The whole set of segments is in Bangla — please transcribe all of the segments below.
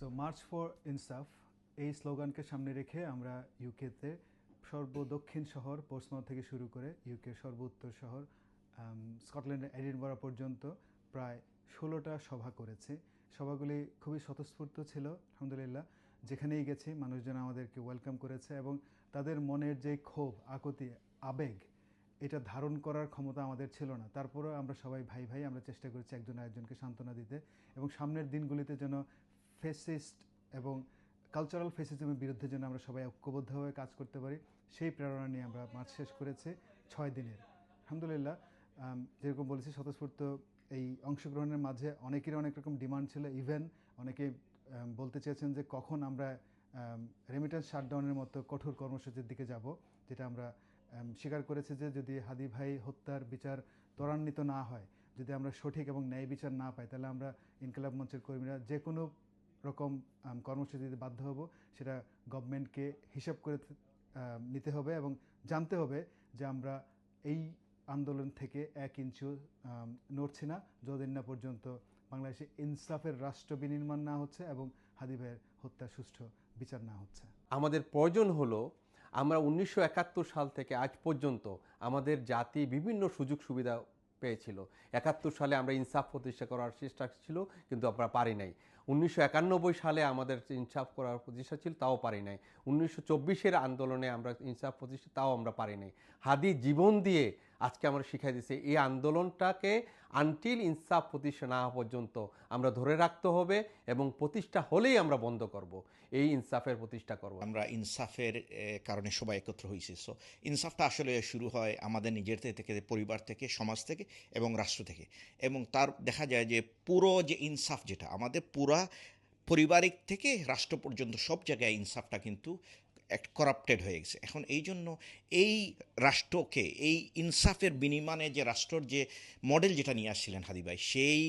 সো মার্চ ফর ইনসাফ এই স্লোগানকে সামনে রেখে আমরা ইউকেতে সর্বদক্ষিণ শহর পোর্সমাউথ থেকে শুরু করে ইউকের সর্বোত্তর শহর স্কটল্যান্ডের এডিনবরা পর্যন্ত প্রায় ষোলোটা সভা করেছে। সভাগুলি খুবই স্বতঃস্ফূর্ত ছিল, আলহামদুলিল্লাহ। যেখানেই গেছি, মানুষজন আমাদেরকে ওয়েলকাম করেছে এবং তাদের মনের যে ক্ষোভ, আকতি, আবেগ, এটা ধারণ করার ক্ষমতা আমাদের ছিল না। তারপরেও আমরা সবাই ভাই ভাই আমরা চেষ্টা করেছি একজন আরেকজনকে সান্ত্বনা দিতে এবং সামনের দিনগুলিতে যেন ফেসিস্ট এবং কালচারাল ফেসিজমের বিরুদ্ধে যেন আমরা সবাই ঐক্যবদ্ধভাবে কাজ করতে পারি, সেই প্রেরণা নিয়ে আমরা মাঠ শেষ করেছি ছয় দিনের। আলহামদুলিল্লাহ যেরকম বলেছি, স্বতঃস্ফূর্ত এই অংশগ্রহণের মাঝে অনেকেরই অনেক রকম ডিমান্ড ছিল। ইভেন অনেকে বলতে চেয়েছেন যে কখন আমরা রেমিটেন্স শাটডাউনের মতো কঠোর কর্মসূচির দিকে যাব, যেটা আমরা স্বীকার করেছি যে যদি হাদি ভাই হত্যার বিচার ত্বরান্বিত না হয়, যদি আমরা সঠিক এবং ন্যায় বিচার না পাই, তাহলে আমরা ইনকলাব মঞ্চের কর্মীরা যে কোনো রকম কর্মসূচি দিতে বাধ্য হব। সেটা গভর্নমেন্টকে হিসাব করে নিতে হবে এবং জানতে হবে যে আমরা এই আন্দোলন থেকে এক ইঞ্চিও নড়ছি না। যতদিন না পর্যন্ত বাংলাদেশে ইনসাফের রাষ্ট্র বিনির্মাণ না হচ্ছে এবং হাদি ভাইয়ের হত্যা সুষ্ঠু বিচার না হচ্ছে। আমাদের প্রয়োজন হলো আমরা উনিশশো একাত্তর সাল থেকে আজ পর্যন্ত আমাদের জাতি বিভিন্ন সুযোগ সুবিধা পেয়েছিল। একাত্তর সালে আমরা ইনসাফ প্রতিষ্ঠা করার চেষ্টা ছিল, কিন্তু আমরা পারি নাই। উনিশশো একানব্বই সালে আমাদের ইনসাফ করার প্রতিষ্ঠা ছিল, তাও পারি নাই। উনিশশো আন্দোলনে আমরা ইনসাফ প্রতিষ্ঠা, তাও আমরা পারি নাই। হাদি জীবন দিয়ে আজকে আমরা শিখাই দিচ্ছি, এই আন্দোলনটাকে আনটিল ইনসাফ প্রতিষ্ঠা না হওয়া পর্যন্ত আমরা ধরে রাখতে হবে এবং প্রতিষ্ঠা হলেই আমরা বন্ধ করব, এই ইনসাফের প্রতিষ্ঠা করব। আমরা ইনসাফের কারণে সবাই একত্র হয়েছি। সো ইনসাফটা আসলে শুরু হয় আমাদের নিজের থেকে, পরিবার থেকে, সমাজ থেকে এবং রাষ্ট্র থেকে। এবং তার দেখা যায় যে পুরো যে ইনসাফ যেটা, আমাদের পুরা পারিবারিক থেকে রাষ্ট্র পর্যন্ত সব জায়গায় ইনসাফটা কিন্তু করাপ্টেড হয়ে গেছে। এখন এই জন্য এই রাষ্ট্রকে, এই ইনসাফের বিনিময়ে যে রাষ্ট্রর যে মডেল যেটা নিয়ে আসছিলেন হাদিবাই সেই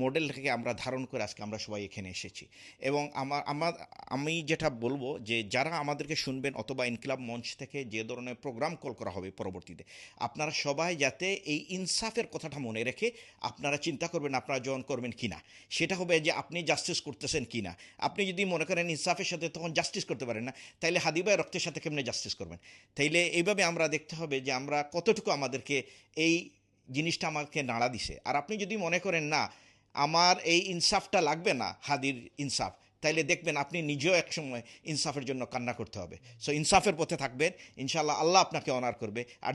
মডেলটাকে আমরা ধারণ করে আজকে আমরা সবাই এখানে এসেছি। এবং আমার আমার আমি যেটা বলব যে যারা আমাদেরকে শুনবেন অথবা ইনকিলাব মঞ্চ থেকে যে ধরনের প্রোগ্রাম কল করা হবে পরবর্তীতে, আপনারা সবাই যাতে এই ইনসাফের কথাটা মনে রেখে আপনারা চিন্তা করবেন আপনারা জয়েন করবেন কি না সেটা হবে যে আপনি জাস্টিস করতেছেন কি না আপনি যদি মনে করেন ইনসাফের সাথে তখন জাস্টিস করতে পারেন না, তাইলে হাদিবাই রক্তের সাথে কেমনে জাস্টিস করবেন? তাইলে এইভাবে আমরা দেখতে হবে যে আমরা কতটুকু আমাদেরকে এই জিনিসটা আমাকে নাড়া দিছে। আর আপনি যদি মনে করেন, না, আমার এই ইনসাফটা লাগবে না, হাদির ইনসাফ, তাইলে দেখবেন আপনি নিজেও একসময় ইনসাফের জন্য কান্না করতে হবে। সো ইনসাফের পথে থাকবেন ইনশাল্লাহ আল্লাহ আপনাকে অনার করবে। আর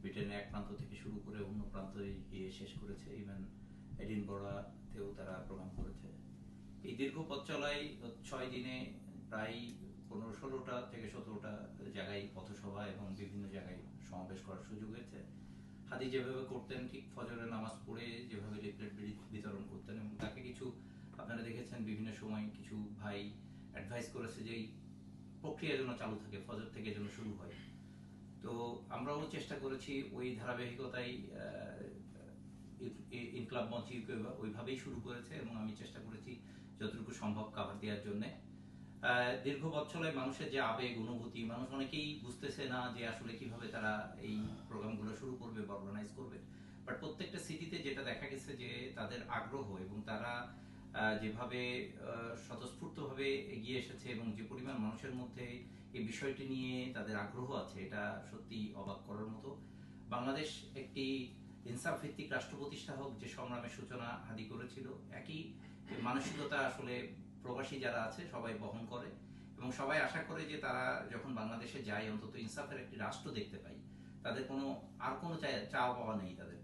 ব্রিটেনের এক প্রান্ত থেকে শুরু করে অন্য গিয়ে শেষ করেছে। ইভেন এডিনবরাতেও তারা প্রোগ্রাম করেছে। এই দীর্ঘ পথ ছয় দিনে প্রায় পনেরো ষোলোটা থেকে সতেরোটা জায়গায় পথসভা এবং বিভিন্ন জায়গায় সমাবেশ করার সুযোগ হয়েছে। হাদি যেভাবে করতেন, ঠিক ফজরের নামাজ পড়ে যেভাবে লিফলেট বিতরণ করতেন এবং তাকে কিছু, আপনারা দেখেছেন বিভিন্ন সময় কিছু ভাই অ্যাডভাইস করেছে যে প্রক্রিয়া যেন চালু থাকে, ফজর থেকে যেন শুরু হয়। তো আমরাও চেষ্টা করেছি ওই ধারাবাহিকতায় ইনক্লাব মঞ্চ ওইভাবেই শুরু করেছে এবং আমি চেষ্টা করেছি যতটুকু সম্ভব কাভার দেওয়ার জন্য। দীর্ঘ বছরে মানুষের যে আবেগ, অনুভূতি। মানুষ অনেকেই বুঝতেছে না যে আসলে কীভাবে তারা এই প্রোগ্রামগুলো শুরু করবে বা অর্গানাইজ করবে। বাট প্রত্যেকটা সিটিতে যেটা দেখা গেছে যে তাদের আগ্রহ এবং তারা যেভাবে স্বতঃস্ফূর্তভাবে এগিয়ে এসেছে এবং যে পরিমাণ মানুষের মধ্যে এই বিষয়টি নিয়ে তাদের আগ্রহ আছে, এটা সত্যি অবাক করার মতো। বাংলাদেশ একটি ইনসাফ ভিত্তিক রাষ্ট্র প্রতিষ্ঠা হোক, যে সংগ্রামের সূচনা হাদি করেছিল, একই মানসিকতা আসলে প্রবাসী যারা আছে, সবাই বহন করে এবং সবাই আশা করে যে তারা যখন বাংলাদেশে যায়, অন্তত ইনসাফের একটি রাষ্ট্র দেখতে পাই, তাদের কোনো, আর কোনো চাওয়া পাওয়া নেই তাদের।